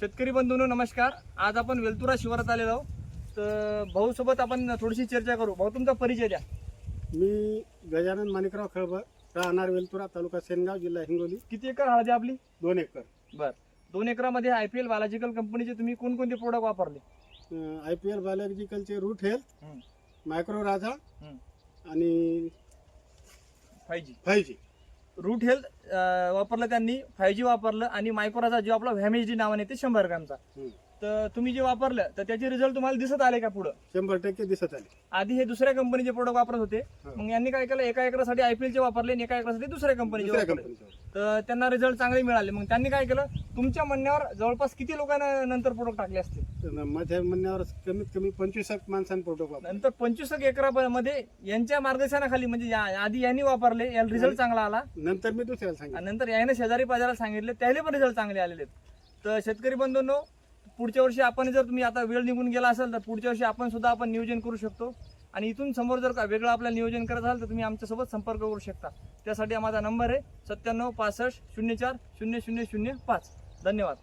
शेतकरी बंधूंनो नमस्कार. आज आपण वेलतुरा शिवारात आलेलो आहोत. तर भाऊ सोबत आपण थोडीशी चर्चा करू. भाऊ तुमचा परिचय द्या. मी गजानन माणिकराव खळबळ राहणार वेलतुरा तालुका सेनगाव जिल्हा हिंगोली. किती एकर हळदी आपली? दोन एकर. बर. दोन एकरामध्ये आय पी एल बायोलॉजिकल कंपनीचे तुम्ही कोणकोणते प्रोडक्ट वापरले? आय पी एल बायोलॉजिकलचे रूट हेल्थ. मायक्रो राजा. आणि five G five G root health वापरलं त्यांनी फाय जी वापरलं आणि मायक्रोचा जो आपला व्हॅमेज डी नावाने ते शंभर ग्रॅमचा. तर तुम्ही जे वापरलं तर त्याचे रिझल्ट तुम्हाला दिसत आले का पुढं? शंभर टक्के दिसत आले. आधी हे दुसऱ्या कंपनीचे प्रोडक्ट वापरत होते. मग यांनी काय केलं एका एकरासाठी आयपीएलचे वापरले आणि एका एकरासाठी दुसऱ्या कंपनीचे दुसऱ्या वापरले. कंपनीचं तर त्यांना रिझल्ट चांगले मिळाले. मग त्यांनी काय केलं तुमच्या म्हणण्यावर जवळपास किती लोकांना नंतर प्रोडक्ट टाकले असतील तर माझ्या म्हणण्यावर कमीत कमी पंचवीस माणसांनी प्रोडक्ट वापरले. नंतर पंचवीस एकरामध्ये यांच्या मार्गदर्शनाखाली म्हणजे या- आधी यांनी वापरले याला रिझल्ट चांगला आला. नंतर मी दुसऱ्याला सांगितलं. आणि नंतर याने शेजारी पाजाराला सांगितले त्याले पण रिझल्ट चांगले आलेले आहेत. तर शेतकरी बंधूंनो पुढच्या वर्षी आपण जर तुम्ही आता वेळ निघून गेला असेल तर पुढच्या वर्षी आपण सुद्धा आपण नियोजन करू शकतो. आणि इथून समोर जर का वेगळं आपल्याला नियोजन करत असाल तर तुम्ही आमच्यासोबत संपर्क करू शकता. त्यासाठी माझा नंबर आहे सत्त्याण्णव पासष्ट शून्य चार शून्य शून्य शून्य पाच. धन्यवाद.